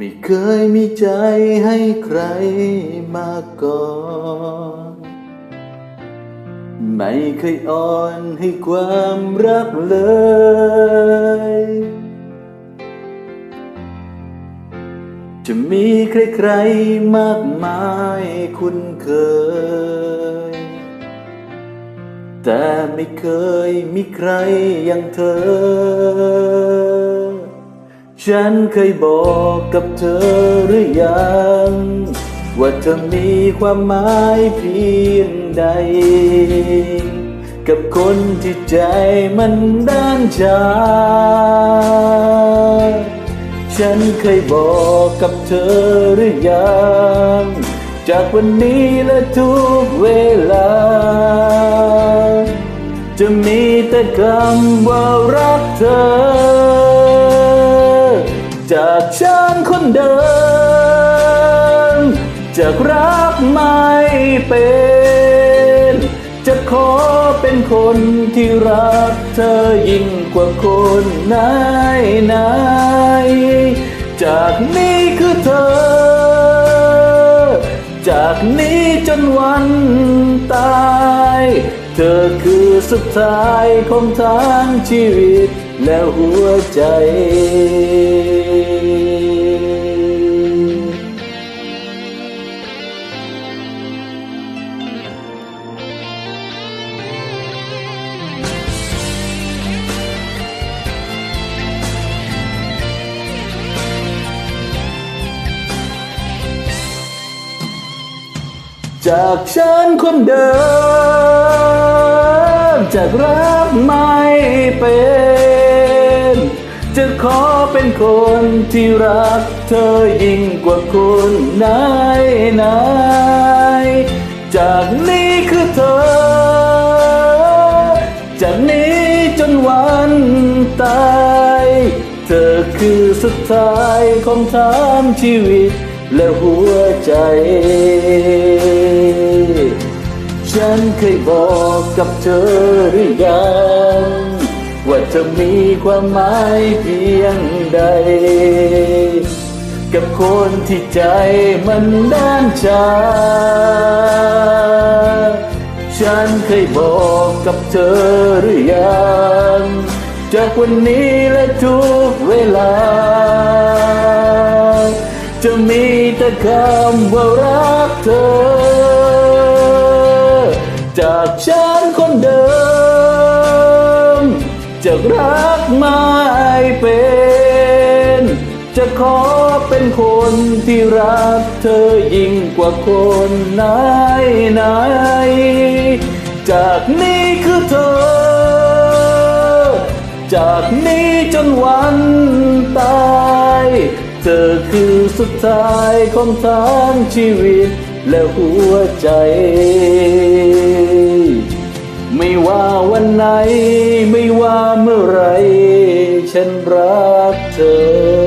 ไม่เคยมีใจให้ใครมาก่อน ไม่เคยอ่อนให้ความรักเลย จะมีใครๆมากมายคุ้นเคย แต่ไม่เคยมีใครอย่างเธอ ฉันเคยบอกกับเธอหรือยัง ว่าเธอมีความหมายเพียงใด กับคนที่ใจมันด้านชา ฉันเคยบอกกับเธอหรือยัง จากวันนี้และทุกเวลา จะมีแต่คำว่ารักเธอ จากฉันคนเดิมจากรักไม่เป็น จะขอเป็นคนที่รักเธอยิ่งกว่าคนไหนไหนจากนี้คือเธอ จากนี้จนวันตาย เธอคือสุดท้ายของทางชีวิตและหัวใจ จากฉันคนเดิมจากรักไม่เป็น จะขอเป็นคนที่รักเธอยิ่งกว่าคนไหนไหนๆจากนี้คือเธอ จากนี้จนวันตายเธอคือสุดท้ายของทางชีวิตและหัวใจ เคยบอกกับเธอหรือยังว่าเธอมีความหมายเพียงใด กับคนที่ใจมันด้านชา ฉันเคยบอกกับเธอหรือยังจากวันนี้และทุกเวลา จะมีแต่คำว่ารักเธอ รักไม่เป็น จะขอเป็นคนที่รักเธอยิ่งกว่าคนไหนไหนๆจากนี้คือเธอ จากนี้จนวันตาย เธอคือสุดท้ายของทางชีวิตและหัวใจ ว่าวันไหน ไม่ว่าเมื่อไร ฉันรักเธอ